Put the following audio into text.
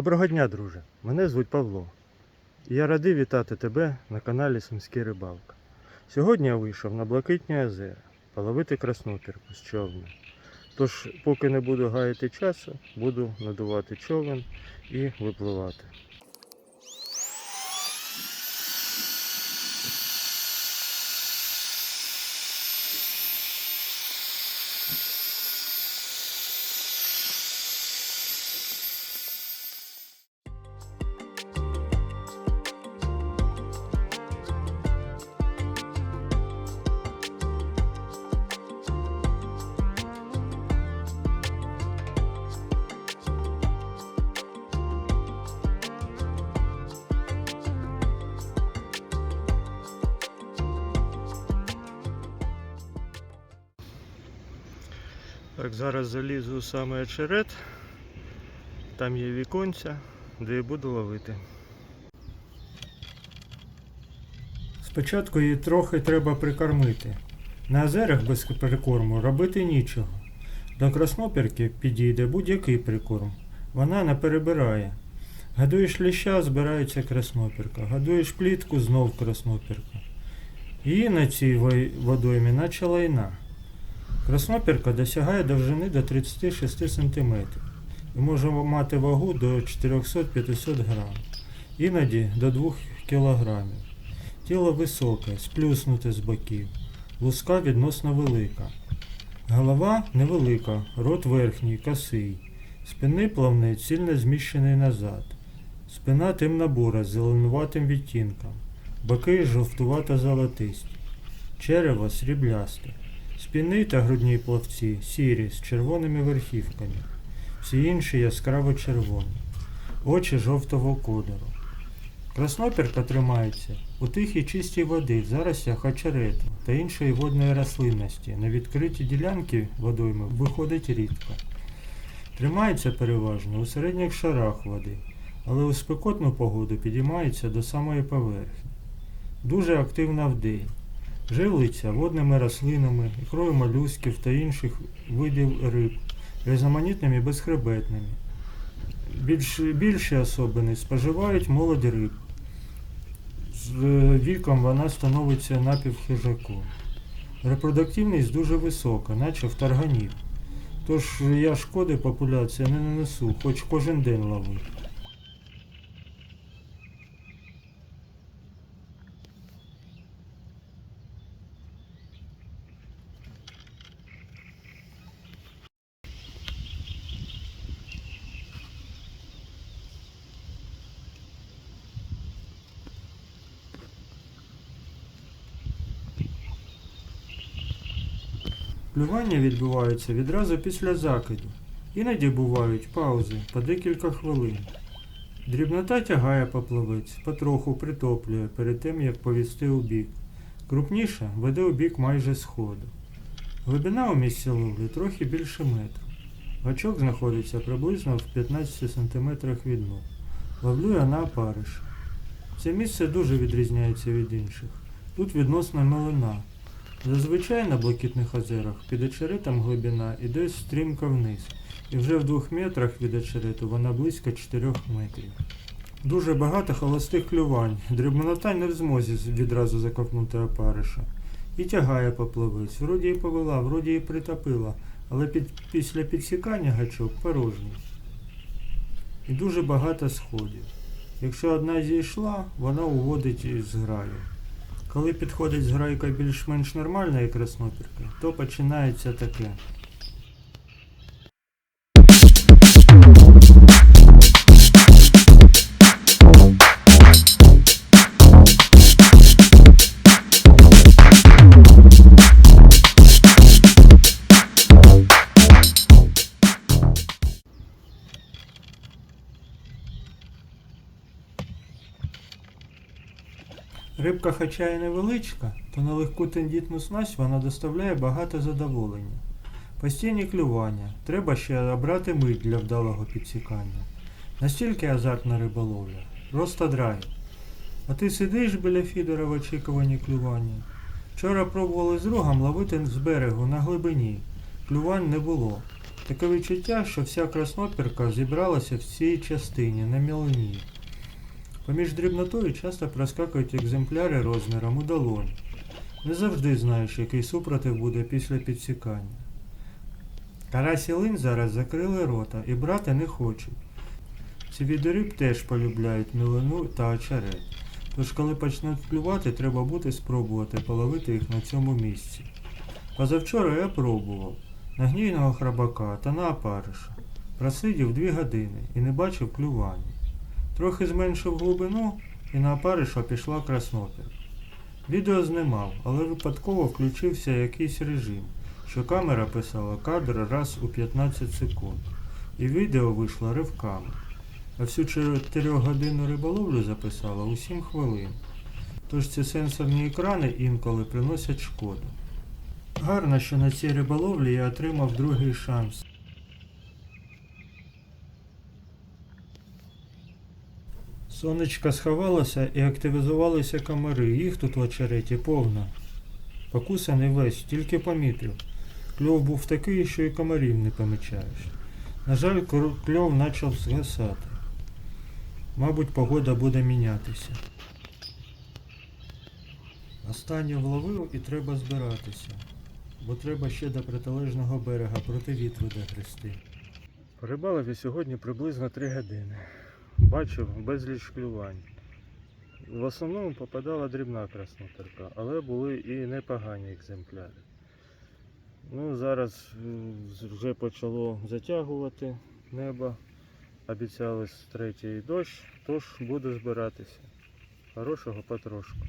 Доброго дня, друже. Мене звуть Павло. І я радий вітати тебе на каналі Сумський Рибалка. Сьогодні я вийшов на Блакитні озера половити краснопірку з човна. Тож, поки не буду гаяти часу, буду надувати човен і випливати. Так, зараз залізу у саме очерет. Там є віконця, де і буду ловити. Спочатку її трохи треба прикормити. На озерах без прикорму робити нічого. До краснопірки підійде будь-який прикорм. Вона не перебирає. Гадуєш ліща, збирається краснопірка. Гадуєш плітку, знов краснопірка. І на цій водоймі наче лайна. Краснопірка досягає довжини до 36 см і може мати вагу до 400-500 грам, іноді до 2 кг. Тіло високе, сплюснуте з боків, луска відносно велика. Голова невелика, рот верхній, косий, спинний плавник сильно зміщений назад. Спина темно-бура з зеленуватим відтінком, боки жовтувато-золотисті, черево сріблясте. Спінний та грудні плавці сірі з червоними верхівками, всі інші яскраво червоні, очі жовтого кольору. Краснопірка тримається у тихій чистій води в заростях очерету та іншої водної рослинності. На відкриті ділянки водойми виходить рідко. Тримається переважно у середніх шарах води, але у спекотну погоду підіймається до самої поверхні. Дуже активна вдень. Живиться водними рослинами, ікрою молюсків та інших видів риб, різноманітними і безхребетними. Більш, більші особини споживають молодь риб. З е, віком вона становиться напівхижаком. Репродуктивність дуже висока, наче в тарганів. Тож я шкоди популяції не нанесу, хоч кожен день ловив. Плювання відбуваються відразу після закиду. Іноді бувають паузи по декілька хвилин. Дрібнота тягає поплавець, потроху притоплює перед тим, як повісти у бік. Крупніша веде у бік майже сходу. Глибина у місці ловлі трохи більше метру. Гачок знаходиться приблизно в 15 см від дну. Ловлю я на опариш. Це місце дуже відрізняється від інших. Тут відносна милина, Зазвичай на блакитних озерах під очеретом глибина іде стрімко вниз, і вже в двох метрах від очерету вона близько 4 метрів. Дуже багато холостих клювань, дрібнота не в змозі відразу заковнути опариша. І тягає поплавець, вроді і повела, вроді і притопила, але під, після підсікання гачок порожній. І дуже багато сходів. Якщо одна зійшла, вона уводить із граю. Коли підходить зграйка більш-менш нормальної краснопірки, то починається таке. Рибка, хоча і невеличка, то на легку тендітну снасть вона доставляє багато задоволення. Постійні клювання, треба ще обрати мить для вдалого підсікання. Настільки азартна риболовля, просто драй. А ти сидиш біля фідера в очікуванні клювання. Вчора пробували з другом ловити з берегу на глибині. Клювань не було. Таке відчуття, що вся краснопірка зібралася в цій частині на мілині. Поміж дрібнотою часто проскакують екземпляри розміром у долонь. Не завжди знаєш, який супротив буде після підсікання. Карась і линь зараз закрили рота і брати не хочуть. Ці види теж полюбляють мілину та очерет. Тож, коли почнуть клювати, треба буде спробувати половити їх на цьому місці. Позавчора я пробував на гнійного храбака та на опариша. Просидів дві години і не бачив клювання. Трохи зменшив глибину і на опариша пішла краснопір. Відео знімав, але випадково включився якийсь режим, що камера писала кадр раз у 15 секунд. І відео вийшло ривками. А всю 4 годинну риболовлю записала у 7 хвилин. Тож ці сенсорні екрани інколи приносять шкоду. Гарно, що на цій риболовлі я отримав другий шанс. Сонечко сховалося і активізувалися комари. Їх тут в очереті повно. Покусаний весь, тільки помітив. Кльов був такий, що і комарів не помічаєш. На жаль, кльов почав згасати. Мабуть, погода буде мінятися. Останню вловив і треба збиратися, бо треба ще до протилежного берега проти вітру догрести. Порибалив я сьогодні приблизно 3 години. Бачив безліч клювань. В основному попадала дрібна краснотерка, але були і непогані екземпляри. Ну, зараз вже почало затягувати небо. Обіцяли третій дощ, тож буду збиратися. Хорошого потрошку.